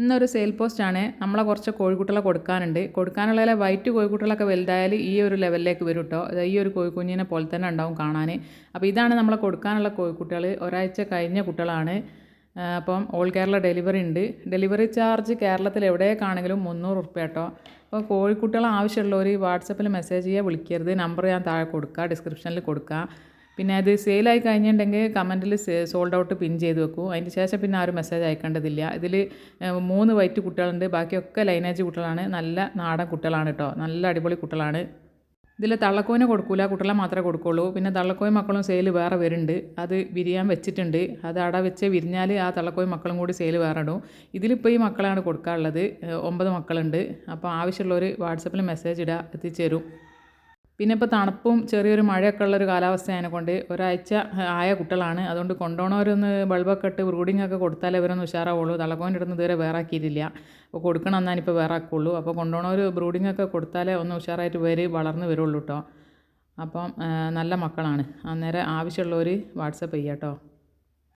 ഇന്നൊരു സെയിൽ പോസ്റ്റാണ് നമ്മളെ കുറച്ച് കോഴിക്കുട്ടികളെ കൊടുക്കാനുണ്ട്. കൊടുക്കാനുള്ള വൈറ്റ് കോഴിക്കുട്ടികളൊക്കെ വലുതായാൽ ഈ ഒരു ലെവലിലേക്ക് വരും കേട്ടോ ഈ ഒരു കോഴിക്കുഞ്ഞിനെ പോലെ തന്നെ ഉണ്ടാവും കാണാൻ. അപ്പോൾ ഇതാണ് നമ്മളെ കൊടുക്കാനുള്ള കോഴിക്കുട്ടികൾ. ഒരാഴ്ച കഴിഞ്ഞ കുട്ടികളാണ്. അപ്പം ഓൾ കേരള ഡെലിവറി ഉണ്ട്. ഡെലിവറി ചാർജ് കേരളത്തിൽ എവിടേക്കാണെങ്കിലും മുന്നൂറ് റുപ്യ കേട്ടോ അപ്പോൾ കോഴിക്കുട്ടികൾ ആവശ്യമുള്ളവർ വാട്സപ്പിൽ മെസ്സേജ് ചെയ്യുക വിളിക്കരുത്. നമ്പർ ഞാൻ താഴെ കൊടുക്കുക ഡിസ്ക്രിപ്ഷനിൽ കൊടുക്കുക പിന്നെ അത് സെയിലായി കഴിഞ്ഞിട്ടുണ്ടെങ്കിൽ കമന്റിൽ സോൾഡ് ഔട്ട് പിൻ ചെയ്ത് വെക്കും. അതിന് ശേഷം പിന്നെ ആരും മെസ്സേജ് അയക്കേണ്ടതില്ല. ഇതിൽ മൂന്ന് വൈറ്റ് കുട്ടികളുണ്ട്. ബാക്കിയൊക്കെ ലൈനേജ് കുട്ടികളാണ്. നല്ല നാടൻ കുട്ടികളാണ് കേട്ടോ നല്ല അടിപൊളി കുട്ടികളാണ്. ഇതിൽ തള്ളക്കോയിന് കൊടുക്കൂല. കുട്ടികളെ മാത്രമേ കൊടുക്കുള്ളൂ. പിന്നെ തള്ളക്കോയി മക്കളും സെയിൽ വേറെ വരുന്നുണ്ട്. അത് വിരിയാൻ വെച്ചിട്ടുണ്ട്. അത് അട വെച്ച് വിരിഞ്ഞാൽ ആ തള്ളക്കോയി മക്കളും കൂടി സെയിൽ വേറെ ഇടും. ഇതിലിപ്പോൾ ഈ മക്കളാണ് കൊടുക്കാറുള്ളത്. ഒമ്പത് മക്കളുണ്ട്. അപ്പോൾ ആവശ്യമുള്ളവർ വാട്സപ്പിൽ മെസ്സേജ് ഇടുക എത്തിച്ചേരും. പിന്നെ ഇപ്പോൾ തണുപ്പും ചെറിയൊരു മഴയൊക്കെ ഉള്ളൊരു കാലാവസ്ഥയായതിനെ കൊണ്ട് ഒരാഴ്ച ആയ കുട്ടികളാണ്. അതുകൊണ്ട് കൊണ്ടുപോകണവരൊന്ന് ബൾബൊക്കെ ഇട്ട് ബ്രൂഡിംഗ് ഒക്കെ കൊടുത്താലേ ഇവരൊന്ന് ഉഷാറാവുള്ളൂ. തളകോന്റെ ഇടുന്ന് ഇതുവരെ വേറെ ആക്കിയിട്ടില്ല അപ്പോൾ കൊടുക്കണം എന്നാൽ ഇപ്പോൾ വേറെ ആക്കുള്ളൂ അപ്പോൾ കൊണ്ടുപോകണവർ ബ്രൂഡിംഗ് ഒക്കെ കൊടുത്താലേ ഒന്ന് ഉഷാറായിട്ട് വരി വളർന്ന് വരുള്ളൂ കേട്ടോ. അപ്പം നല്ല മക്കളാണ്. അന്നേരം ആവശ്യമുള്ളവർ വാട്സപ്പ് ചെയ്യാം കേട്ടോ.